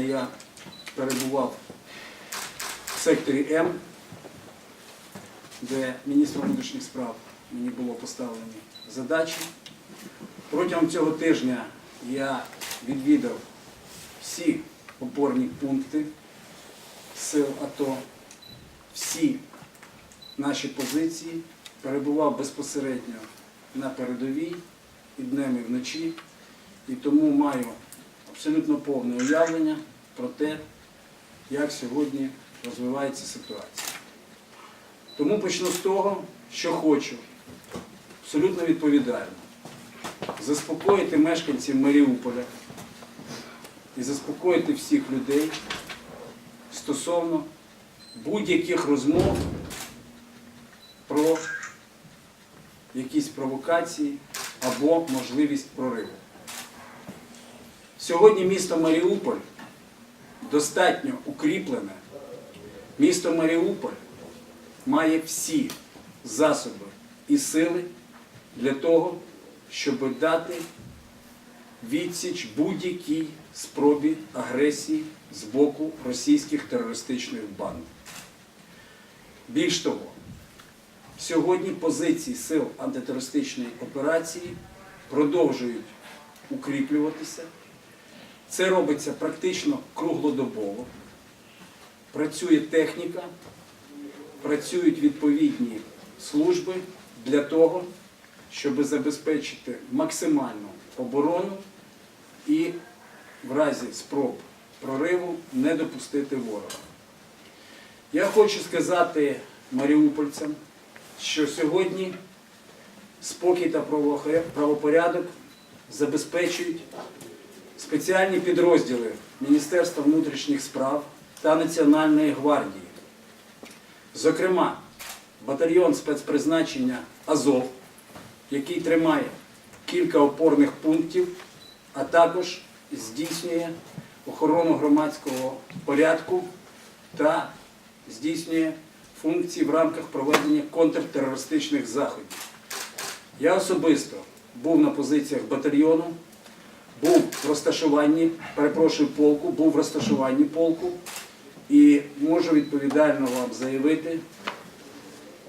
я перебував в секторі М, де міністром внутрішніх справ мені було поставлені задачі. Протягом цього тижня я відвідав всі опорні пункти сил АТО, всі наші позиції, перебував безпосередньо на передовій і днем, і вночі, і тому маю абсолютно повне уявлення про те, як сьогодні розвивається ситуація. Тому почну з того, що хочу абсолютно відповідально заспокоїти мешканців Маріуполя і заспокоїти всіх людей стосовно будь-яких розмов про якісь провокації або можливість прориву. Сьогодні місто Маріуполь достатньо укріплене. Місто Маріуполь має всі засоби і сили для того, щоб дати відсіч будь-якій спробі агресії з боку російських терористичних банд. Більш того, сьогодні позиції сил антитерористичної операції продовжують укріплюватися. Це робиться практично круглодобово. Працює техніка, працюють відповідні служби для того, щоб забезпечити максимальну оборону і в разі спроб прориву не допустити ворога. Я хочу сказати маріупольцям, що сьогодні спокій та правопорядок забезпечують спеціальні підрозділи Міністерства внутрішніх справ та Національної гвардії. Зокрема, батальйон спецпризначення Азов, який тримає кілька опорних пунктів, а також здійснює охорону громадського порядку та здійснює функції в рамках проведення контртерористичних заходів. Я особисто був на позиціях батальйону, в розташуванні, перепрошую, полку, був в розташуванні полку і можу відповідально вам заявити,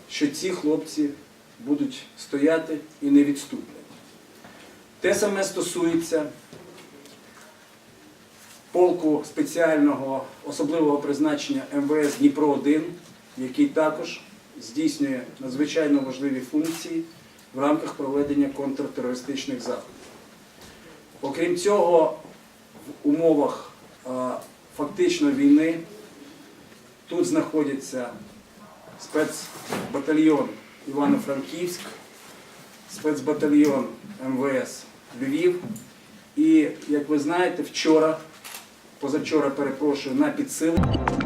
що ці хлопці будуть стояти і не відступлять. Те саме стосується полку спеціального особливого призначення МВС Дніпро-1, який також здійснює надзвичайно важливі функції в рамках проведення контртерористичних заходів. Окрім цього, в умовах фактично війни тут знаходяться спецбатальйон Івано-Франківськ, спецбатальйон МВС Львів. І, як ви знаєте, вчора, позавчора перепрошую, на підсилення